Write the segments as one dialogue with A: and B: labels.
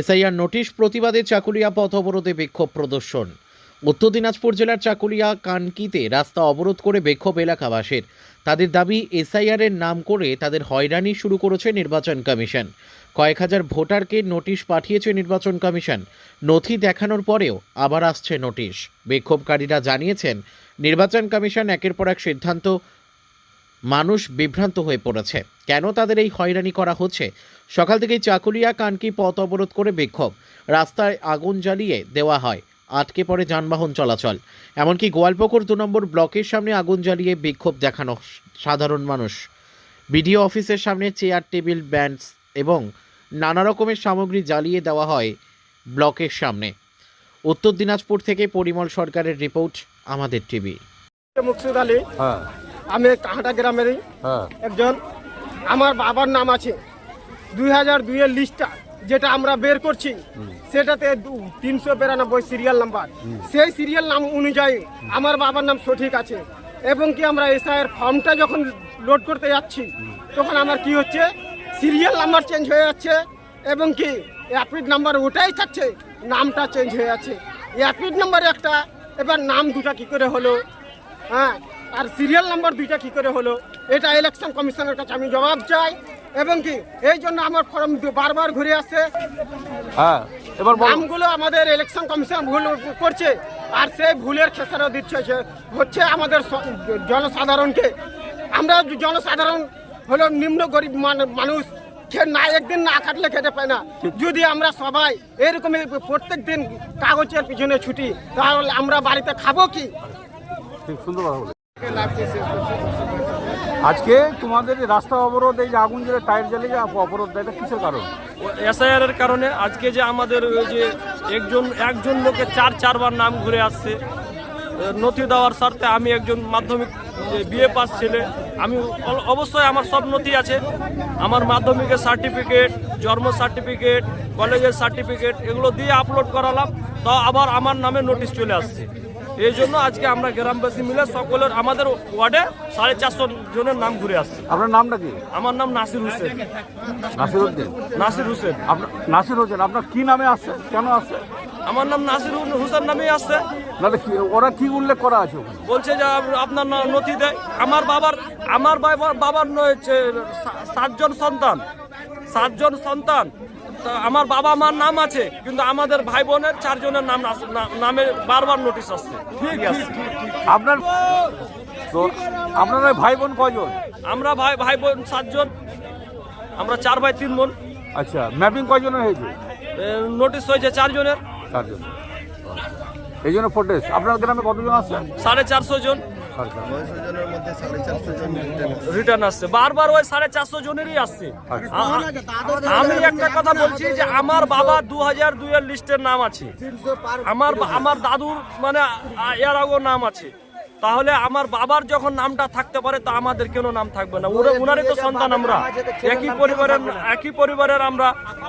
A: SIR notice প্রতিবাদে চাকুলিয়া পথ অবরোধে বিক্ষোভ প্রদর্শন। উত্তর দিনাজপুর জেলার চাকুলিয়া কানকিতে রাস্তা অবরোধ করে বিক্ষোভ এলাকাবাসীর। তাদের দাবি, এসআইআর এর নাম করে তাদের হয়রানি শুরু করেছে নির্বাচন কমিশন। কয়েক হাজার ভোটারকে নোটিশ পাঠিয়েছে নির্বাচন কমিশন। নথি দেখানোর পরেও আবার আসছে নোটিশ। বিক্ষোভকারীরা জানিয়েছেন, নির্বাচন কমিশন একের পর এক সিদ্ধান্ত মানুষ বিভ্রান্ত হয়ে পড়েছে। কেন তাদের এই হয়রানি করা হচ্ছে? সকাল থেকেই চাকুলিয়া কানকি পথ অবরোধ করে বিক্ষোভ। রাস্তায় আগুন জ্বালিয়ে দেওয়া হয়। আটকে পড়ে যানবাহন চলাচল। এমনকি গোয়ালপুকুর দু নম্বর ব্লকের সামনে আগুন জ্বালিয়ে বিক্ষোভ দেখানো সাধারণ মানুষ। বিডিও অফিসের সামনে চেয়ার টেবিল ব্যান্ডস এবং নানা রকমের সামগ্রী জ্বালিয়ে দেওয়া হয় ব্লকের সামনে। উত্তর দিনাজপুর থেকে পরিমল সরকারের রিপোর্ট আমাদের টিভি।
B: মুকসুদ আলী
C: হ্যাঁ।
B: আমি কাহাটা গ্রামেরই
C: হ্যাঁ।
B: একজন। আমার বাবার নাম আছে। দুই হাজার দুইয়ের লিস্টটা যেটা আমরা বের করছি সেটাতে তিনশো বিরানব্বই সিরিয়াল নাম্বার সেই সিরিয়াল নাম অনুযায়ী আমার বাবার নাম সঠিক আছে। এবং কি আমরা এসআইয়ের ফর্মটা যখন লোড করতে যাচ্ছি তখন আমার কি হচ্ছে? সিরিয়াল নাম্বার চেঞ্জ হয়ে যাচ্ছে। এবং কি অ্যাপিড নাম্বার ওটাই থাকছে নামটা চেঞ্জ হয়ে যাচ্ছে। অ্যাপিড নাম্বার একটা এবার নাম দুটা কি করে হলো? হ্যাঁ আর সিরিয়াল নাম্বার দুইটা কি করে হলো? এটা ইলেকশন কমিশনের কাছে আমি জবাব চাই। এবং কি এই জন্য আমার ফর্ম বারবার ঘুরে আসছে।
C: হ্যাঁ এবার
B: নামগুলো আমাদের ইলেকশন কমিশন ভুল করছে আর সেই ভুলের খেসারও দিচ্ছে হচ্ছে আমাদের জনসাধারণকে। আমরা জনসাধারণ হলো নিম্ন গরিব মান- মানুষ না একদিন না খাটলে খেতে পায় না। যদি আমরা সবাই এরকমই প্রত্যেক দিন কাগজের পিছনে ছুটি তাহলে আমরা বাড়িতে খাব কি?
C: সুন্দর আজকে তোমাদের রাস্তা অবরোধ, এই যে আগুন জ্বলে টায়ার জ্বালিয়ে যে অবরোধ, এটা কিসের কারণ?
D: এসআইআর এর কারণে আজকে যে আমাদের ওই যে একজন একজন লোকে চার, চারবার নাম ঘুরে আসছে। নথি দেওয়ার স্বার্থে আমি একজন মাধ্যমিক বিএ পাস ছেলে। আমি অবশ্যই আমার সব নথি আছে। আমার মাধ্যমিকের সার্টিফিকেট, জন্ম সার্টিফিকেট, কলেজের সার্টিফিকেট, এগুলো দিয়ে আপলোড করালাম। তো আবার আমার নামে নোটিশ চলে আসছে। এই জন্য আজকে আমরা গ্রামবাসী মিলে সকলের আমাদের ওয়ার্ডে সাড়ে চারশো জনের নাম ঘুরে আসছে।
C: আপনার নামটা কি?
D: আমার নাম নাসির হোসেন।
C: নাসির উদ্দিন
D: নাসির হোসেন।
C: আপনার নাসির হোসেন আপনার কি নামে আসছে? কেন আসছে?
D: আমার নাম নাসির হোসেন নামেই আসছে।
C: ওরা কি উল্লেখ করা আছে
D: বলছে যে আপনার নথি দেয়। আমার বাবার আমার বাবার বাবার সাতজন সন্তান। সাতজন সন্তান। আমার বাবা মার নাম আছে কিন্তু আমাদের ভাই বোনের চারজনের নাম নামে বারবার নোটিশ আসছে। ঠিক আছে।
C: আপনার তো আপনার ভাই বোন কজন
D: আমরা ভাই ভাই বোন সাতজন আমরা চার ভাই তিন বোন।
C: আচ্ছা ম্যাপিং কজনের হয়েছে?
D: নোটিশ হয়েছে চারজনের।
C: চারজন। এই জন্য ফোটেস আপনার গ্রামে কতজন আসছে
D: সাড়ে চারশো জন। রিটার্ন আসছে। বারবার ওই সাড়ে চারশো জনেরই আসছে।
C: আচ্ছা।
D: আমি একটা কথা বলছি যে আমার বাবা দু হাজার দুইয়ের লিস্টের নাম আছে। আমার আমার দাদুর মানে এর আগেও নাম আছে। তাহলে আমার বাবার যখন নামটা থাকতে পারে তো আমাদের কেন নাম থাকবে না? ওরা ওনারই তো সন্তান আমরা। একই পরিবারের একই পরিবারের আমরা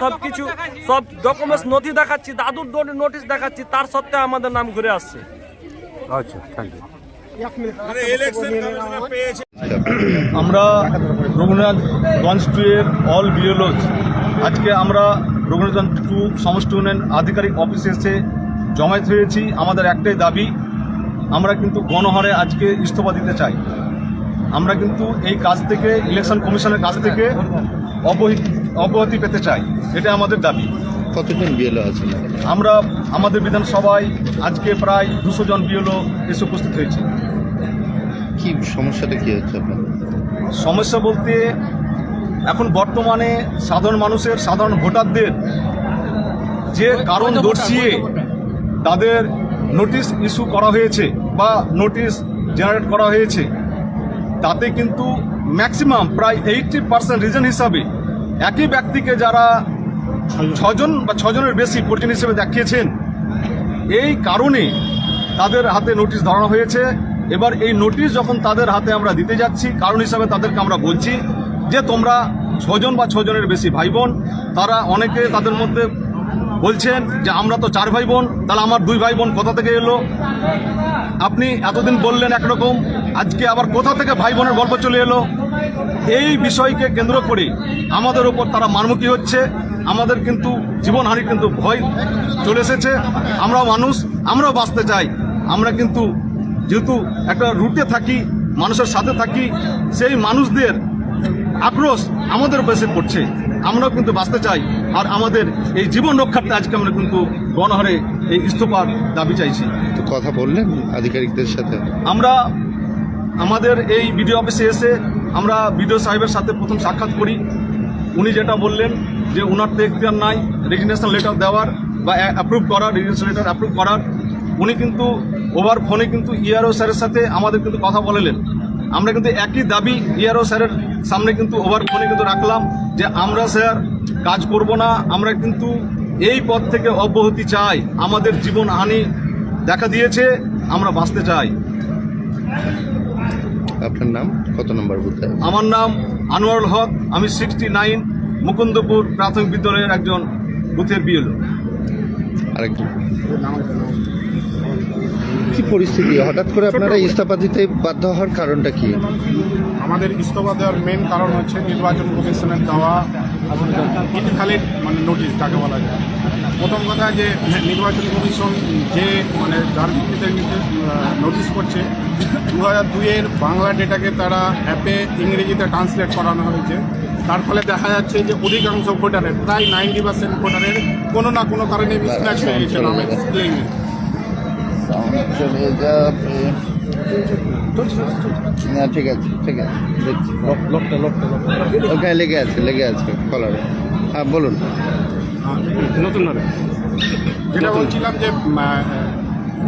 D: সব কিছু সব ডকুমেন্টস নথি দেখাচ্ছি দাদুর নোটিশ দেখাচ্ছি তার সত্ত্বেও আমাদের নাম ঘুরে আসছে।
C: আচ্ছা থ্যাংক ইউ
E: আমরা রঘুনাথগঞ্জ টু এর অল বিএলওজ। আজকে আমরা রঘুনাথগঞ্জ টু সমষ্টি উন্নয়ন আধিকারিক অফিসে এসে জমায়েত হয়েছি। আমাদের একটাই দাবি আমরা কিন্তু গণহারে আজকে ইস্তফা দিতে চাই। আমরা কিন্তু এই কাজ থেকে ইলেকশন কমিশনের কাছ থেকে অবহিত অব্যাহতি পেতে চাই। এটা আমাদের দাবি।
F: কতজন বিএলও আছেন?
E: আমরা আমাদের বিধানসভায় আজকে প্রায় দুশো জন বিএলও এসে উপস্থিত হয়েছে।
F: কি সমস্যাটা কি হচ্ছে আপনার?
E: সমস্যা বলতে এখন বর্তমানে সাধারণ মানুষের সাধারণ ভোটারদের যে কারণ দর্শিয়ে তাদের নোটিশ ইস্যু করা হয়েছে বা নোটিশ জেনারেট করা হয়েছে তাতে কিন্তু ম্যাক্সিমাম প্রায় এইটটি পার্সেন্ট রিজন হিসাবে একই ব্যক্তিকে যারা ছজন বা ছজনের বেশি পরিজন হিসেবে দেখিয়েছেন এই কারণে তাদের হাতে নোটিশ ধরানো হয়েছে। এবার এই নোটিশ যখন তাদের হাতে আমরা দিতে যাচ্ছি, কারণ হিসাবে তাদেরকে আমরা বলছি যে তোমরা ছজন বা ছজনের বেশি ভাই বোন তারা অনেকে তাদের মধ্যে বলছেন যে, আমরা তো চার ভাই বোন তাহলে আমার দুই ভাই বোন কোথা থেকে এলো? আপনি এতদিন বললেন একরকম, আজকে আবার কোথা থেকে ভাই বোনের গল্প চলে এলো? এই বিষয়কে কেন্দ্র করে আমাদের উপর তারা মারমুখী হচ্ছে। আমাদের কিন্তু জীবনহানি কিন্তু ভয় চলে এসেছে। আমরাও মানুষ, আমরাও বাঁচতে চাই। আমরা কিন্তু যেহেতু একটা রুটে থাকি মানুষের সাথে থাকি সেই মানুষদের আক্রোশ আমাদের এসে পড়ছে। আমরাও কিন্তু বাঁচতে চাই আর আমাদের এই জীবন রক্ষার্থে আজকে আমরা কিন্তু গণহারে এই ইস্তফার দাবি চাইছি।
F: তো কথা বললেন আধিকারিকদের সাথে?
E: আমরা আমাদের এই বিডিও অফিসে এসে আমরা বিডিও সাহেবের সাথে প্রথম সাক্ষাৎ করি। উনি যেটা বললেন যে ওনার তো এখতিয়ার নাই রেজিগনেশন লেটার দেওয়ার বা অ্যাপ্রুভ করার রেজিগনেশন লেটার অ্যাপ্রুভ করার। উনি কিন্তু ওভার ফোনে কিন্তু ইআরও স্যারের সাথে আমাদের কিন্তু কথা বলেলেন। আমরা কিন্তু একই দাবি ইআরও স্যারের সামনে কিন্তু ওভার ফোনে কিন্তু রাখলাম যে আমরা স্যার কাজ করব না আমরা কিন্তু এই পথ থেকে অব্যাহতি চাই আমাদের জীবন হানি দেখা দিয়েছে আমরা বাঁচতে চাই।
F: আপনার নাম? কত নম্বর বুথে?
E: আমার নাম আনোয়ারুল হক আমি সিক্সটি নাইন মুকুন্দপুর প্রাথমিক বিদ্যালয়ের একজন বুথের বিএলও।
F: আরেকজন। কি পরিস্থিতি? হঠাৎ করে আপনারা ইস্তফা দিতে বাধ্য হওয়ার কারণটা কি?
G: আমাদের ইস্তফা দেওয়ার মেন কারণ হচ্ছে নির্বাচন কমিশনের দেওয়া ইনভ্যালিড মানে নোটিশ যাকে বলা যায়। প্রথম কথা যে নির্বাচন কমিশন যে মানে যার ভিত্তিতে নোটিশ করছে দু হাজার দুইয়ের বাংলা ডেটাকে তারা অ্যাপে ইংরেজিতে ট্রান্সলেট করানো হয়েছে। তার ফলে দেখা যাচ্ছে যে অধিকাংশ ভোটারের প্রায় নাইনটি পার্সেন্ট ভোটারের কোনো না কোনো কারণে মিসম্যাচ হয়ে গেছে নামের স্পেলিংয়ে
F: চলে যাবে না ঠিক আছে ঠিক আছে দেখছি। ওখানে লেগে আছে লেগে আছে কলারে হ্যাঁ বলুন।
G: নতুন যেটা বলছিলাম যে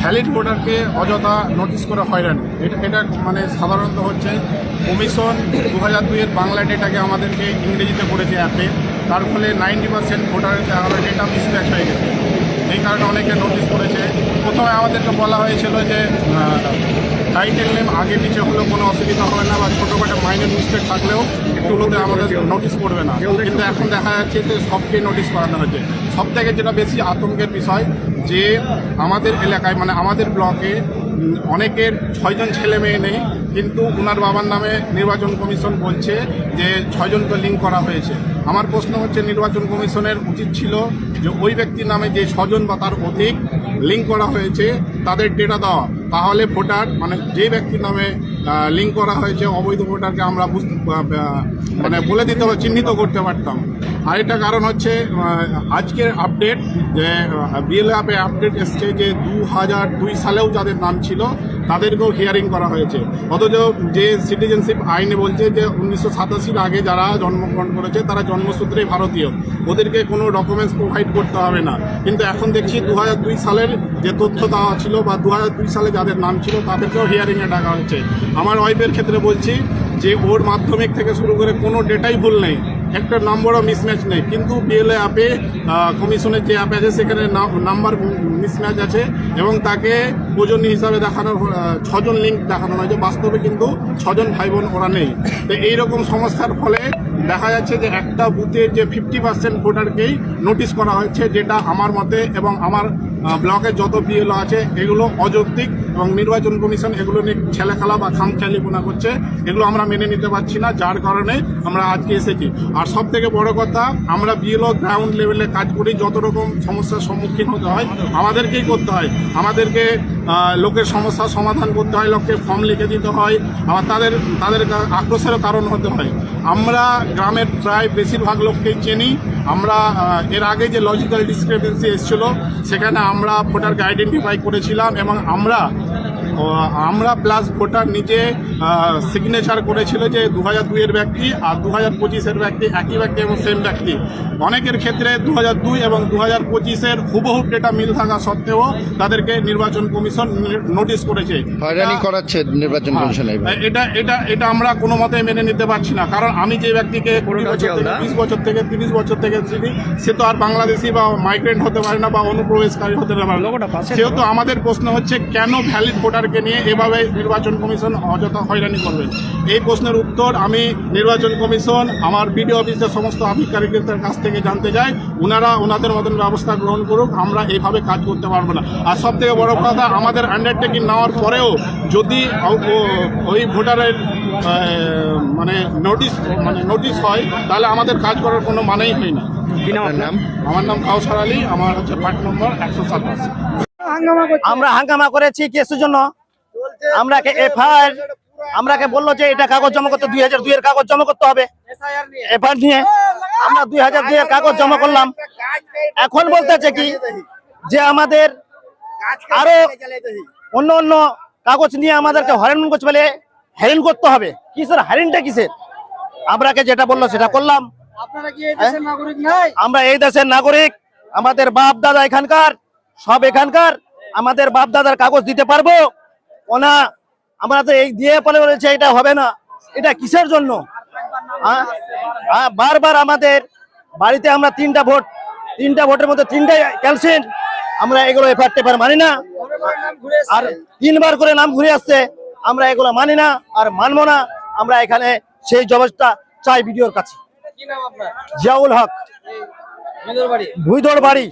G: ভ্যালিড ভোটারকে অযথা নোটিশ করে হয়রানি। এটা এটা মানে সাধারণত হচ্ছে কমিশন দু হাজার দুইয়ের বাংলা ডেটাকে আমাদেরকে ইংরেজিতে করেছে অ্যাপে। তার ফলে নাইনটি পার্সেন্ট ভোটারের আমার ডেটা মিসম্যাচ হয়ে গেছে। এই কারণে অনেকে নোটিশ করেছে। প্রথমে আমাদেরকে বলা হয়েছিল যে টাইটেল নেম আগে নিচে হলেও কোনো অসুবিধা হবে না বা ছোটোখাটো মাইনের মিস্টেক থাকলেও একটুগুলোতে আমাদের নোটিশ করবে না। কিন্তু এখন দেখা যাচ্ছে যে সবকে নোটিশ করানো হয়েছে। সব থেকে যেটা বেশি আতঙ্কের বিষয় যে আমাদের এলাকায় মানে আমাদের ব্লকে অনেকের ছয়জন ছেলে মেয়ে নেই, কিন্তু ওনার বাবার নামে নির্বাচন কমিশন বলছে যে ছয়জনকে লিঙ্ক করা হয়েছে। আমার প্রশ্ন হচ্ছে, নির্বাচন কমিশনের উচিত ছিল যে ওই ব্যক্তির নামে যে ছজন বা তার অধিক লিঙ্ক করা হয়েছে, তাদের ডেটা দেওয়া। তাহলে ভোটার মানে যে ব্যক্তির নামে লিঙ্ক করা হয়েছে, অবৈধ ভোটারকে আমরা মানে বলে দিতে হবে চিহ্নিত করতে পারতাম। আরেকটা কারণ হচ্ছে আজকের আপডেট যে বিএলএ অ্যাপে আপডেট এসছে যে দু হাজার দুই সালেও যাদের নাম ছিল তাদেরকেও হিয়ারিং করা হয়েছে। অথচ যে সিটিজেনশিপ আইনে বলছে যে উনিশশো সাতাশির আগে যারা জন্মগ্রহণ করেছে, তারা জন্মসূত্রেই ভারতীয়। ওদেরকে কোনো ডকুমেন্টস প্রোভাইড করতে হবে না। কিন্তু এখন দেখছি দু হাজার দুই সালের যে তথ্য দেওয়া ছিল বা দু হাজার দুই সালে যাদের নাম ছিল, তাদেরকেও হিয়ারিংয়ে ডাকা হয়েছে। আমার ওয়াইফের ক্ষেত্রে বলছি যে ওর মাধ্যমিক থেকে শুরু করে কোনো ডেটাই ভুল নেই। একটা নম্বরও মিসম্যাচ নেই। কিন্তু বিএলএ অ্যাপে কমিশনের যে অ্যাপে আছে সেখানে নাম্বার মিসম্যাচ আছে এবং তাকে প্রজনী হিসাবে দেখানোর আহ, ছজন লিঙ্ক দেখানো হয়েছে। বাস্তবে কিন্তু ছজন ভাই বোন ওরা নেই। তো এইরকম সমস্যার ফলে দেখা যাচ্ছে যে একটা বুথের যে ফিফটি পার্সেন্ট ভোটারকেই নোটিশ করা হয়েছে, যেটা আমার মতে এবং আমার ব্লকে যত বিএলও আছে, এগুলো অযৌক্তিক এবং নির্বাচন কমিশন এগুলো নিয়ে ছেলে খেলা বা খামখেয়ালিপনা করছে, এগুলো আমরা মেনে নিতে পারছি না, যার কারণে আমরা আজকে এসেছি। আর সব থেকে বড় কথা, আমরা বিএলও গ্রাউন্ড লেভেলে কাজ করি, যত রকম সমস্যার সম্মুখীন হতে হয়, আমাদেরকেই করতে হয়। আমাদেরকে লোকের সমস্যা সমাধান করতে হয়, লোককে ফর্ম লিখে দিতে হয়, আবার তাদের তাদের আক্রোশেরও কারণ হতে হয়। আমরা গ্রামের প্রায় বেশিরভাগ লোককেই চিনি। আমরা এর আগে যে লজিক্যাল ডিসক্রিপেন্সি এসেছিল, সেখানে আমরা ভোটারকে আইডেন্টিফাই করেছিলাম এবং আমরা আমরা প্লাস ভোটার নিজে সিগনেচার করেছিল যে দু হাজার দুইয়ের ব্যক্তি আর দু হাজার পঁচিশের ব্যক্তি একই ব্যক্তি এবং সেম ব্যক্তি। অনেকের ক্ষেত্রে দু হাজার দুই এবং দু হাজার পঁচিশের হুবহু ডেটা মিল থাকা সত্ত্বেও তাদেরকে নির্বাচন কমিশন নোটিশ করেছে।
F: হয়রানি করাচ্ছে নির্বাচন কমিশন
G: হ্যাঁ, এটা এটা এটা আমরা কোনো মতে মেনে নিতে পারছি না। কারণ আমি যে ব্যক্তিকে কুড়ি বছর থেকে বিশ বছর থেকে তিরিশ বছর থেকে চিনি সে তো আর বাংলাদেশি বা মাইগ্রেন্ট হতে পারে না বা অনুপ্রবেশকারী হতে পারে না। সেহেতু আমাদের প্রশ্ন হচ্ছে কেন ভ্যালিড ভোটার ভোটারকে নিয়ে এভাবে নির্বাচন কমিশন অযথা হয়রানি করবেন এই প্রশ্নের উত্তর আমি নির্বাচন কমিশন আমার বিডিও অফিসের সমস্ত আধিকারিকদের কাছ থেকে জানতে চাই। ওনারা ওনাদের মতন ব্যবস্থা গ্রহণ করুক আমরা এইভাবে কাজ করতে পারব না। আর সব থেকে বড় কথা আমাদের আন্ডারটেকিং নেওয়ার পরেও যদি ওই ভোটারের মানে নোটিশ মানে নোটিশ হয় তাহলে আমাদের কাজ করার কোনো মানেই হয় না।
F: নাম
G: আমার নাম কাউসার আলী আমার হচ্ছে পার্ট নম্বর একশো সাতাশ।
H: আমরা হাঙ্গামা করেছি কেসের জন্য। আমরাকে এফআইআর আমরাকে বলল যে এটা কাগজ জমা করতে দুই হাজার দুইয়ের কাগজ জমা করতে হবে। এফআইআর নিয়ে। আমরা দুই হাজার দুইয়ের কাগজ জমা করলাম। এখন বলতেছে কি যে আমাদের আরও অন্য অন্য কাগজ নিয়ে আমাদেরকে হয়রান করছে বলে হ্যারেন করতে হবে। কিসের হ্যারেনটা কিসের? আমরাকে যেটা বলল সেটা করলাম। হ্যাঁ? আমরা এই দেশের নাগরিক আমাদের বাপ দাদা এখানকার সব এখানকার আমাদের বাপ দাদার কাগজ দিতে পারব? ওনা আমরা তো এই দিয়ে পরে বলেছে এটা হবে না। এটা কিসের জন্য? হ্যাঁ? হ্যাঁ, বারবার আমাদের বাড়িতে আমরা তিনটা ভোট তিনটা ভোটের মধ্যে তিনটাই ক্যান্সেল আমরা এগুলো এফআর টেফার মানি না। আর তিনবার করে নাম ঘুরে আসছে আমরা এগুলো মানি না আর মানবো না। আমরা এখানে সেই জবাবটা চাই ভিডিওর কাছে। জিয়াউল হক। ভুইদর বাড়ি।